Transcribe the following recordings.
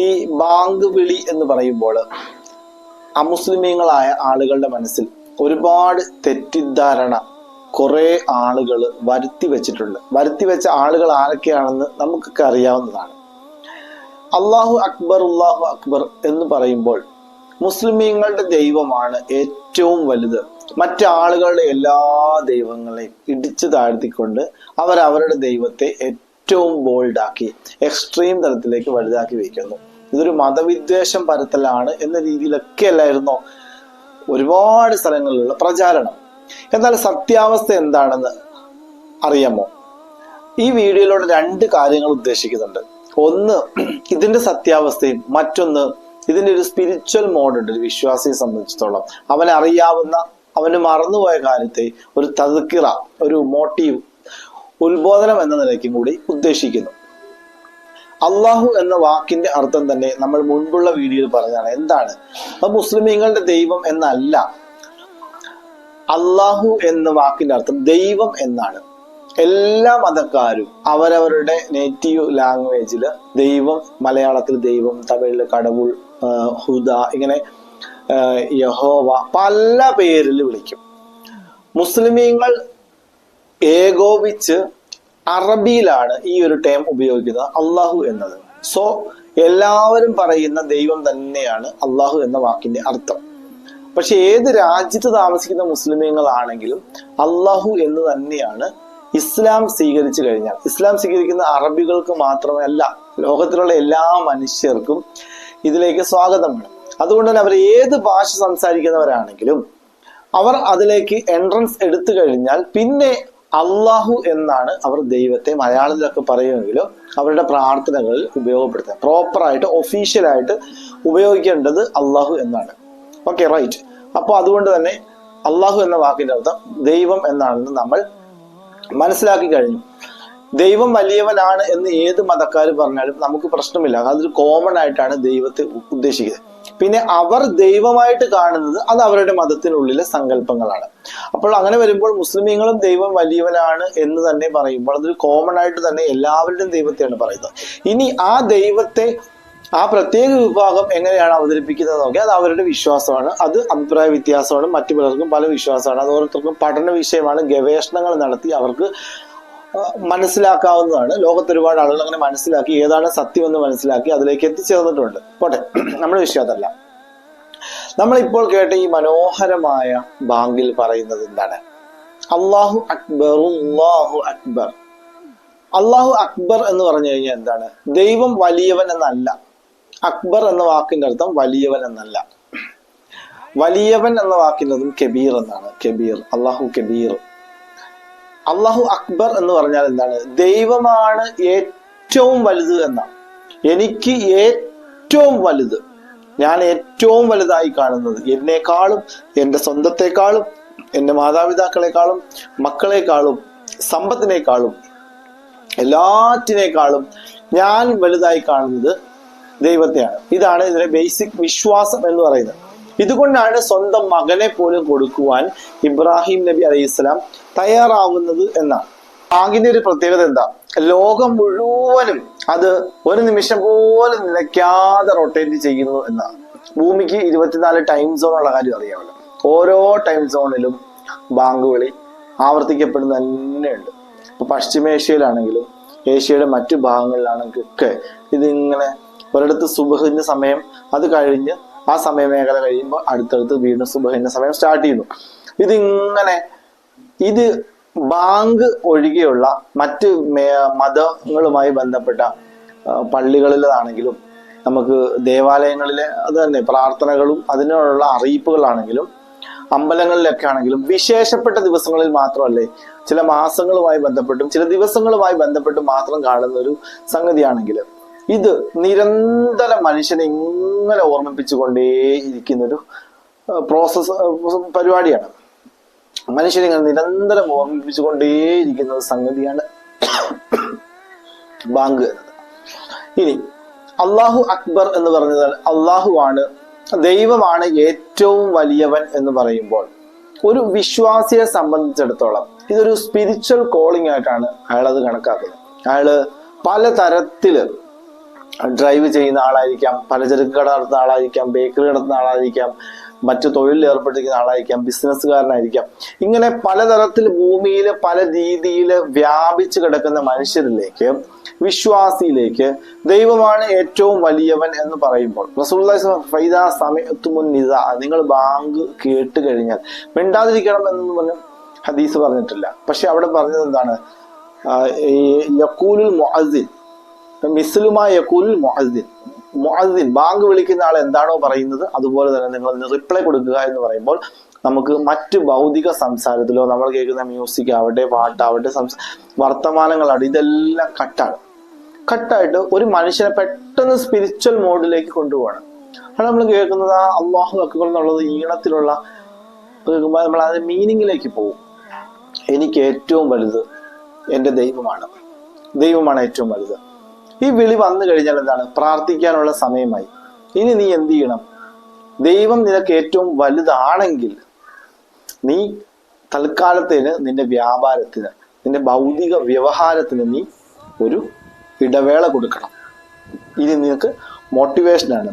ഈ ബാങ്ക് വിളി എന്ന് പറയുമ്പോൾ അമുസ്ലിമീങ്ങളായ ആളുകളുടെ മനസ്സിൽ ഒരുപാട് തെറ്റിദ്ധാരണ കുറെ ആളുകൾ വരുത്തി വെച്ചിട്ടുണ്ട്. വരുത്തി വെച്ച ആളുകൾ ആരൊക്കെയാണെന്ന് നമുക്കൊക്കെ അറിയാവുന്നതാണ്. അള്ളാഹു അക്ബർ അള്ളാഹു അക്ബർ എന്ന് പറയുമ്പോൾ മുസ്ലിമീങ്ങളുടെ ദൈവമാണ് ഏറ്റവും വലുത്. മറ്റാളുകളുടെ എല്ലാ ദൈവങ്ങളെയും ഇടിച്ചു താഴ്ത്തിക്കൊണ്ട് അവരവരുടെ ദൈവത്തെ ബോൾഡാക്കി എക്സ്ട്രീം തലത്തിലേക്ക് വലുതാക്കി വയ്ക്കുന്നു. ഇതൊരു മതവിദ്വേഷം പരത്തലാണ് എന്ന രീതിയിലൊക്കെ അല്ലായിരുന്നു? ഒരുപാട് സ്ഥലങ്ങളിലുള്ള പ്രചാരണം. എന്നാൽ സത്യാവസ്ഥ എന്താണെന്ന് അറിയാമോ? ഈ വീഡിയോയിലൂടെ രണ്ട് കാര്യങ്ങൾ ഉദ്ദേശിക്കുന്നുണ്ട്. ഒന്ന് ഇതിന്റെ സത്യാവസ്ഥയും മറ്റൊന്ന് ഇതിന്റെ ഒരു സ്പിരിച്വൽ മോഡുണ്ട് ഒരു വിശ്വാസിയെ സംബന്ധിച്ചിടത്തോളം. അവനറിയാവുന്ന അവന് മറന്നുപോയ കാര്യത്തെ ഒരു തതുക്കിറ ഒരു മോട്ടീവ് ഉത്ബോധനം എന്ന നിലയ്ക്കും കൂടി ഉദ്ദേശിക്കുന്നു. അള്ളാഹു എന്ന വാക്കിന്റെ അർത്ഥം തന്നെ നമ്മൾ മുൻപുള്ള വീഡിയോയിൽ പറഞ്ഞതാണ്. എന്താണ്? അത് മുസ്ലിമീങ്ങളുടെ ദൈവം എന്നല്ല. അള്ളാഹു എന്ന വാക്കിന്റെ അർത്ഥം ദൈവം എന്നാണ്. എല്ലാ മതക്കാരും അവരവരുടെ നേറ്റീവ് ലാംഗ്വേജിൽ ദൈവം മലയാളത്തിൽ ദൈവം തമിഴിൽ കടവുൾ ഹുദ ഇങ്ങനെ യഹോവ പല പേരിൽ വിളിക്കും. മുസ്ലിമീങ്ങൾ ഏകോപിച്ച് അറബിയിലാണ് ഈ ഒരു ടേം ഉപയോഗിക്കുന്നത് അള്ളാഹു എന്നത്. സോ എല്ലാവരും പറയുന്ന ദൈവം തന്നെയാണ് അള്ളാഹു എന്ന വാക്കിന്റെ അർത്ഥം. പക്ഷെ ഏത് രാജ്യത്ത് താമസിക്കുന്ന മുസ്ലിമീങ്ങളാണെങ്കിലും അള്ളാഹു എന്ന് തന്നെയാണ് ഇസ്ലാം സ്വീകരിച്ചു കഴിഞ്ഞാൽ. ഇസ്ലാം സ്വീകരിക്കുന്ന അറബികൾക്ക് മാത്രമല്ല ലോകത്തിലുള്ള എല്ലാ മനുഷ്യർക്കും ഇതിലേക്ക് സ്വാഗതമാണ് അതുകൊണ്ട് തന്നെ അവർ ഏത് ഭാഷ സംസാരിക്കുന്നവരാണെങ്കിലും അവർ അതിലേക്ക് എൻട്രൻസ് എടുത്തു കഴിഞ്ഞാൽ പിന്നെ അള്ളാഹു എന്നാണ് അവർ ദൈവത്തെ മലയാളത്തിലൊക്കെ പറയുമെങ്കിലും അവരുടെ പ്രാർത്ഥനകളിൽ ഉപയോഗപ്പെടുത്തുക. പ്രോപ്പറായിട്ട് ഒഫീഷ്യലായിട്ട് ഉപയോഗിക്കേണ്ടത് അള്ളാഹു എന്നാണ്. ഓക്കെ റൈറ്റ് അപ്പോൾ അതുകൊണ്ട് തന്നെ അള്ളാഹു എന്ന വാക്കിന്റെ അർത്ഥം ദൈവം എന്നാണെന്ന് നമ്മൾ മനസ്സിലാക്കി കഴിഞ്ഞു. ദൈവം വലിയവനാണ് എന്ന് ഏത് മതക്കാർ പറഞ്ഞാലും നമുക്ക് പ്രശ്നമില്ല. അതൊരു കോമൺ ആയിട്ടാണ് ദൈവത്തെ ഉദ്ദേശിക്കുന്നത്. പിന്നെ അവർ ദൈവമായിട്ട് കാണുന്നത് അത് അവരുടെ മതത്തിനുള്ളിലെ സങ്കല്പങ്ങളാണ്. അപ്പോൾ അങ്ങനെ വരുമ്പോൾ മുസ്ലിമീങ്ങളും ദൈവം വലിയവനാണ് എന്ന് തന്നെ പറയുമ്പോൾ അതൊരു കോമൺ ആയിട്ട് തന്നെ എല്ലാവരുടെയും ദൈവത്തെയാണ് പറയുന്നത്. ഇനി ആ ദൈവത്തെ ആ പ്രത്യേക വിഭാഗം എങ്ങനെയാണ് അവതരിപ്പിക്കുന്നത് നോക്കിയാൽ അത് അവരുടെ വിശ്വാസമാണ്. അത് അഭിപ്രായ വ്യത്യാസമാണ്. മറ്റു പലർക്കും പല വിശ്വാസമാണ്. അത് ഓരോരുത്തർക്കും പഠന വിഷയമാണ്. ഗവേഷണങ്ങൾ നടത്തി അവർക്ക് മനസ്സിലാക്കാവുന്നതാണ്. ലോകത്ത് ഒരുപാട് ആളുകൾ അങ്ങനെ മനസ്സിലാക്കി ഏതാണ് സത്യമെന്ന് മനസ്സിലാക്കി അതിലേക്ക് എത്തിച്ചേർന്നിട്ടുണ്ട്. പോട്ടെ നമ്മുടെ വിഷയം അതല്ല. നമ്മളിപ്പോൾ കേട്ട ഈ മനോഹരമായ ബാങ്കിൽ പറയുന്നത് എന്താണ്? അള്ളാഹു അക്ബർ അള്ളാഹു അക്ബർ. അള്ളാഹു അക്ബർ എന്ന് പറഞ്ഞു കഴിഞ്ഞാൽ എന്താണ്? ദൈവം വലിയവൻ എന്നല്ല. അക്ബർ എന്ന വാക്കിന്റെ അർത്ഥം വലിയവൻ എന്നല്ല. വലിയവൻ എന്ന വാക്കിന്റെ കബീർ എന്നാണ്. കബീർ അള്ളാഹു കബീർ. അള്ളാഹു അക്ബർ എന്ന് പറഞ്ഞാൽ എന്താണ്? ദൈവമാണ് ഏറ്റവും വലുത് എന്നാണ്. എനിക്ക് ഏറ്റവും വലുത്. ഞാൻ ഏറ്റവും വലുതായി കാണുന്നത് എന്നെക്കാളും എന്റെ സ്വന്തത്തെക്കാളും എന്റെ മാതാപിതാക്കളെക്കാളും മക്കളെക്കാളും സമ്പത്തിനേക്കാളും എല്ലാറ്റിനേക്കാളും ഞാൻ വലുതായി കാണുന്നത് ദൈവത്തെയാണ്. ഇതാണ് ഇതിലെ ബേസിക് വിശ്വാസം എന്ന് പറയുന്നത്. ഇതുകൊണ്ടാണ് സ്വന്തം മകനെ പോലും കൊടുക്കുവാൻ ഇബ്രാഹിം നബി അലൈഹിസ്സലാം തയ്യാറാവുന്നത് എന്നാണ്. ആകിന്റെ ഒരു പ്രത്യേകത എന്താ? ലോകം മുഴുവനും അത് ഒരു നിമിഷം പോലും നിലയ്ക്കാതെ റൊട്ടേറ്റ് ചെയ്യുന്നു എന്നാണ്. ഭൂമിക്ക് ഇരുപത്തിനാല് ടൈം സോൺ ഉള്ള കാര്യം അറിയാമല്ലോ. ഓരോ ടൈം സോണിലും ബാങ്ക് വിളി ആവർത്തിക്കപ്പെടുന്ന തന്നെയുണ്ട്. ഇപ്പൊ പശ്ചിമേഷ്യയിലാണെങ്കിലും ഏഷ്യയുടെ മറ്റു ഭാഗങ്ങളിലാണെങ്കിലും ഒക്കെ ഇതിങ്ങനെ ഒരിടത്ത് സുബഹിന്റെ സമയം അത് കഴിഞ്ഞ് ആ സമയമേഖല കഴിയുമ്പോൾ അടുത്തടുത്ത് വീണ്ടും സുബഹിന്റെ സമയം സ്റ്റാർട്ട് ചെയ്യുന്നു. ഇതിങ്ങനെ ഇത് ബാങ്ക് ഒഴികെയുള്ള മറ്റ് മതങ്ങളുമായി ബന്ധപ്പെട്ട പള്ളികളിലാണെങ്കിലും നമുക്ക് ദേവാലയങ്ങളിലെ അത് തന്നെ പ്രാർത്ഥനകളും അതിനുള്ള അറിയിപ്പുകളാണെങ്കിലും അമ്പലങ്ങളിലൊക്കെ ആണെങ്കിലും വിശേഷപ്പെട്ട ദിവസങ്ങളിൽ മാത്രമല്ലേ ചില മാസങ്ങളുമായി ബന്ധപ്പെട്ടും ചില ദിവസങ്ങളുമായി ബന്ധപ്പെട്ടും മാത്രം കാണുന്ന ഒരു സംഗതിയാണെങ്കിൽ ഇത് നിരന്തരം മനുഷ്യനെ ഇങ്ങനെ ഓർമ്മിപ്പിച്ചുകൊണ്ടേ ഇരിക്കുന്നൊരു പ്രോസസ് പരിപാടിയാണ്. മനുഷ്യനെ ഇങ്ങനെ നിരന്തരം ഓർമ്മിപ്പിച്ചുകൊണ്ടേയിരിക്കുന്ന സംഗതിയാണ് ബാങ്ക്. ഇനി അള്ളാഹു അക്ബർ എന്ന് പറഞ്ഞാൽ അള്ളാഹുവാണ് ദൈവമാണ് ഏറ്റവും വലിയവൻ എന്ന് പറയുമ്പോൾ ഒരു വിശ്വാസിയെ സംബന്ധിച്ചിടത്തോളം ഇതൊരു സ്പിരിച്വൽ കോളിംഗ് ആയിട്ടാണ് അയാൾ അത് കണക്കാക്കുന്നത്. അയാൾ പല തരത്തിൽ ഡ്രൈവ് ചെയ്യുന്ന ആളായിരിക്കാം പലചരക്ക് കട നടത്തുന്ന ആളായിരിക്കാം ബേക്കറി നടത്തുന്ന ആളായിരിക്കാം മറ്റു തൊഴിലിൽ ഏർപ്പെട്ടിരിക്കുന്ന ആളായിരിക്കാം ബിസിനസ്സുകാരനായിരിക്കാം ഇങ്ങനെ പലതരത്തിൽ ഭൂമിയിൽ പല രീതിയിൽ വ്യാപിച്ചു കിടക്കുന്ന മനുഷ്യരിലേക്ക് വിശ്വാസിയിലേക്ക് ദൈവമാണ് ഏറ്റവും വലിയവൻ എന്ന് പറയുമ്പോൾ സമയത്തു നിങ്ങൾ ബാങ്ക് കേട്ട് കഴിഞ്ഞാൽ മിണ്ടാതിരിക്കണം എന്ന് പറഞ്ഞു ഹദീസ് പറഞ്ഞിട്ടില്ല. പക്ഷെ അവിടെ പറഞ്ഞത് എന്താണ്? ഈ യക്കൂലുൽ മുഅദ്ദിൻ മിസ്ലുമായ കുൽ മൊഹദ്ദിൻ മൊഹദ്ദിൻ ബാങ്ക് വിളിക്കുന്ന ആൾ എന്താണോ പറയുന്നത് അതുപോലെ തന്നെ നിങ്ങൾ റിപ്ലൈ കൊടുക്കുക എന്ന് പറയുമ്പോൾ നമുക്ക് മറ്റ് ഭൗതിക സംസാരത്തിലോ നമ്മൾ കേൾക്കുന്ന മ്യൂസിക് ആവട്ടെ പാട്ടാവട്ടെ സംസ വർത്തമാനങ്ങളാവട്ടെ ഇതെല്ലാം കട്ടാണ്. കട്ടായിട്ട് ഒരു മനുഷ്യനെ പെട്ടെന്ന് സ്പിരിച്വൽ മോഡിലേക്ക് കൊണ്ടുപോകണം. അവിടെ നമ്മൾ കേൾക്കുന്നത് ആ അള്ളാഹു വക്കുകൾ എന്നുള്ളത് ഈണത്തിലുള്ള കേൾക്കുമ്പോൾ നമ്മൾ അത് മീനിങ്ങിലേക്ക് പോകും. എനിക്ക് ഏറ്റവും വലുത് എന്റെ ദൈവമാണ്. ദൈവമാണ് ഏറ്റവും വലുത്. ഈ വിളി വന്നു കഴിഞ്ഞാൽ എന്താണ്? പ്രാർത്ഥിക്കാനുള്ള സമയമായി. ഇനി നീ എന്ത് ചെയ്യണം? ദൈവം നിനക്ക് ഏറ്റവും വലുതാണെങ്കിൽ നീ തൽക്കാലത്തിന് നിന്റെ വ്യാപാരത്തിന് നിന്റെ ഭൗതിക വ്യവഹാരത്തിന് നീ ഒരു ഇടവേള കൊടുക്കണം. ഇനി നിനക്ക് മോട്ടിവേഷനാണ്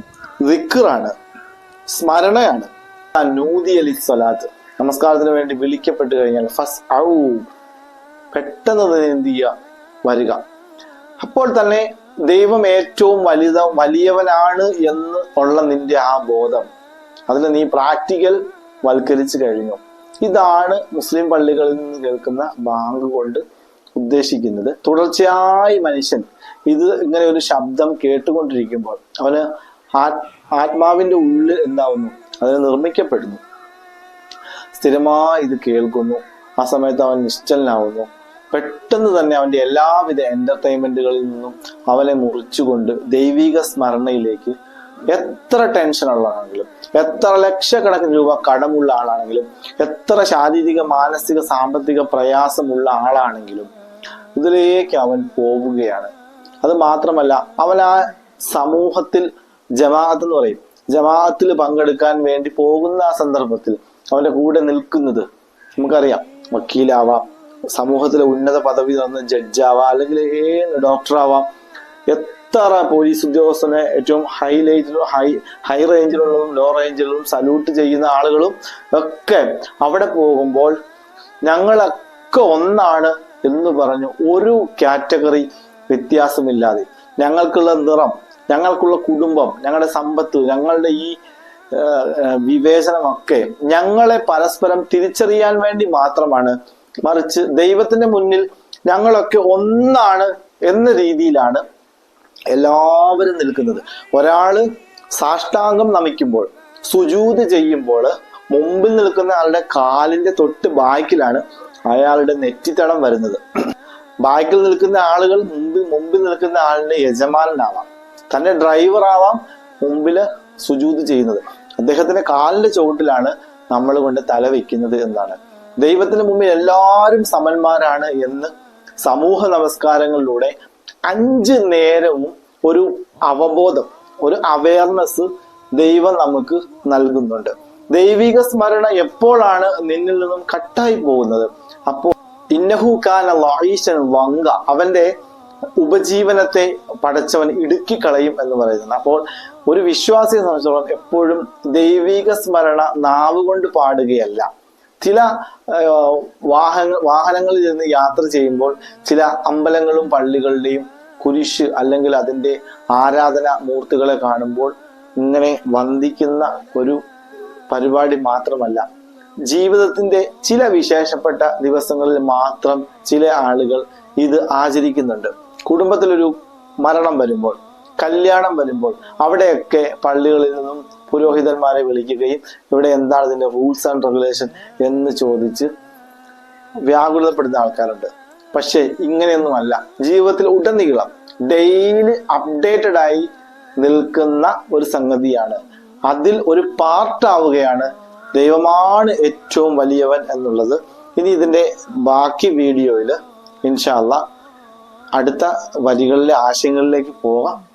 റിക്കറാണ് സ്മരണയാണ്. നൂതി അലി സ്വലാത്ത് നമസ്കാരത്തിന് വേണ്ടി വിളിക്കപ്പെട്ട് കഴിഞ്ഞാൽ ഫസ്റ്റ് ഔ പെട്ടെന്ന് തന്നെ എന്ത് ചെയ്യുക? വരിക. അപ്പോൾ തന്നെ ദൈവം ഏറ്റവും വലുത വലിയവനാണ് എന്ന് ഉള്ള നിന്റെ ആ ബോധം. അതിൽ നീ പ്രാക്ടിക്കൽ വൽക്കരിച്ചു കഴിഞ്ഞു. ഇതാണ് മുസ്ലിം പള്ളികളിൽ നിന്ന് കേൾക്കുന്ന ബാങ്ക് കൊണ്ട് ഉദ്ദേശിക്കുന്നത്. തുടർച്ചയായി മനുഷ്യൻ ഇത് ഇങ്ങനെ ഒരു ശബ്ദം കേട്ടുകൊണ്ടിരിക്കുമ്പോൾ അവന് ആത്മാവിന്റെ ഉള്ളിൽ എന്താവുന്നു? അതിന് നിർമ്മിക്കപ്പെടുന്നു. സ്ഥിരമായി ഇത് കേൾക്കുന്നു. ആ സമയത്ത് അവൻ നിശ്ചലനാവുന്നു. പെട്ടെന്ന് തന്നെ അവന്റെ എല്ലാവിധ എന്റർടൈൻമെന്റുകളിൽ നിന്നും അവനെ മുറിച്ചുകൊണ്ട് ദൈവിക സ്മരണയിലേക്ക് എത്ര ടെൻഷൻ ഉള്ളതാണെങ്കിലും എത്ര ലക്ഷക്കണക്കിന് രൂപ കടമുള്ള ആളാണെങ്കിലും എത്ര ശാരീരിക മാനസിക സാമ്പത്തിക പ്രയാസമുള്ള ആളാണെങ്കിലും ഇതിലേക്ക് അവൻ പോവുകയാണ്. അത് മാത്രമല്ല അവൻ ആ സമൂഹത്തിൽ ജമാഅത്ത് എന്ന് പറയും ജമാഅത്തിൽ പങ്കെടുക്കാൻ വേണ്ടി പോകുന്ന ആ സന്ദർഭത്തിൽ അവന്റെ കൂടെ നിൽക്കുന്നത് നമുക്കറിയാം വക്കീലാവാം സമൂഹത്തിലെ ഉന്നത പദവി തന്ന ജഡ്ജാവാം അല്ലെങ്കിൽ ഏത് ഡോക്ടറാവാം. എത്ര പോലീസ് ഉദ്യോഗസ്ഥനെ ഏറ്റവും ഹൈ റേഞ്ചിലും ഹൈ ഹൈ റേഞ്ചിലുള്ളതും ലോ റേഞ്ചിലുള്ളതും സല്യൂട്ട് ചെയ്യുന്ന ആളുകളും ഒക്കെ അവിടെ പോകുമ്പോൾ ഞങ്ങളൊക്കെ ഒന്നാണ് എന്ന് പറഞ്ഞു ഒരു കാറ്റഗറി വ്യത്യാസമില്ലാതെ ഞങ്ങൾക്കുള്ള നിറം ഞങ്ങൾക്കുള്ള കുടുംബം ഞങ്ങളുടെ സമ്പത്ത് ഞങ്ങളുടെ ഈ വിവേചനമൊക്കെ ഞങ്ങളെ പരസ്പരം തിരിച്ചറിയാൻ വേണ്ടി മാത്രമാണ് മറിച്ച് ദൈവത്തിന്റെ മുന്നിൽ ഞങ്ങളൊക്കെ ഒന്നാണ് എന്ന രീതിയിലാണ് എല്ലാവരും നിൽക്കുന്നത്. ഒരാൾ സാഷ്ടാംഗം നമിക്കുമ്പോൾ സുജൂത് ചെയ്യുമ്പോൾ മുമ്പിൽ നിൽക്കുന്ന ആളുടെ കാലിന്റെ തൊട്ട് ബാക്കിലാണ് അയാളുടെ നെറ്റിത്തടം വരുന്നത്. ബാക്കിൽ നിൽക്കുന്ന ആളുകൾ മുമ്പിൽ മുമ്പിൽ നിൽക്കുന്ന ആളിന്റെ യജമാനനാവാം. തന്റെ ഡ്രൈവർ ആവാം മുമ്പിൽ സുജൂത് ചെയ്യുന്നത്. അദ്ദേഹത്തിന്റെ കാലിന്റെ ചുവട്ടിലാണ് നമ്മൾ കൊണ്ട് തല വെക്കുന്നത് എന്നാണ്. ദൈവത്തിന് മുമ്പിൽ എല്ലാവരും സമന്മാരാണ് എന്ന് സമൂഹ നമസ്കാരങ്ങളിലൂടെ അഞ്ച് നേരവും ഒരു അവബോധം ഒരു അവയർനെസ് ദൈവം നമുക്ക് നൽകുന്നുണ്ട്. ദൈവിക സ്മരണ എപ്പോഴാണ് നിന്നിൽ നിന്നും കട്ടായി പോകുന്നത്? അപ്പോൾ ഇന്നഹു കാന വായിശൻ വങ്ക അവന്റെ ഉപജീവനത്തെ പടച്ചവൻ ഇടുക്കിക്കളയും എന്ന് പറയുന്നത്. അപ്പോൾ ഒരു വിശ്വാസിയെ സംബന്ധിച്ചിടത്തോളം എപ്പോഴും ദൈവിക സ്മരണ നാവുകൊണ്ട് പാടുകയല്ല. ചില വാഹന വാഹനങ്ങളിൽ നിന്ന് യാത്ര ചെയ്യുമ്പോൾ ചില അമ്പലങ്ങളും പള്ളികളുടെയും കുരിശ് അല്ലെങ്കിൽ അതിന്റെ ആരാധന മൂർത്തികളെ കാണുമ്പോൾ ഇങ്ങനെ വന്ദിക്കുന്ന ഒരു പരിപാടി മാത്രമല്ല. ജീവിതത്തിന്റെ ചില വിശേഷപ്പെട്ട ദിവസങ്ങളിൽ മാത്രം ചില ആളുകൾ ഇത് ആചരിക്കുന്നുണ്ട്. കുടുംബത്തിലൊരു മരണം വരുമ്പോൾ കല്യാണം വരുമ്പോൾ അവിടെയൊക്കെ പള്ളികളിൽ നിന്നും പുരോഹിതന്മാരെ വിളിക്കുകയും ഇവിടെ എന്താണ് ഇതിന്റെ റൂൾസ് ആൻഡ് റെഗുലേഷൻ എന്ന് ചോദിച്ച് വ്യാകുലപ്പെടുന്ന ആൾക്കാരുണ്ട്. പക്ഷേ ഇങ്ങനെയൊന്നുമല്ല. ജീവിതത്തിൽ ഉടനീളം ഡെയിലി അപ്ഡേറ്റഡ് ആയി നിൽക്കുന്ന ഒരു സംഗതിയാണ്. അതിൽ ഒരു പാർട്ടാവുകയാണ് ദൈവമാണ് ഏറ്റവും വലിയവൻ എന്നുള്ളത്. ഇനി ഇതിന്റെ ബാക്കി വീഡിയോയിൽ ഇൻഷാല്ല അടുത്ത വരികളിലെ ആശയങ്ങളിലേക്ക് പോകാം.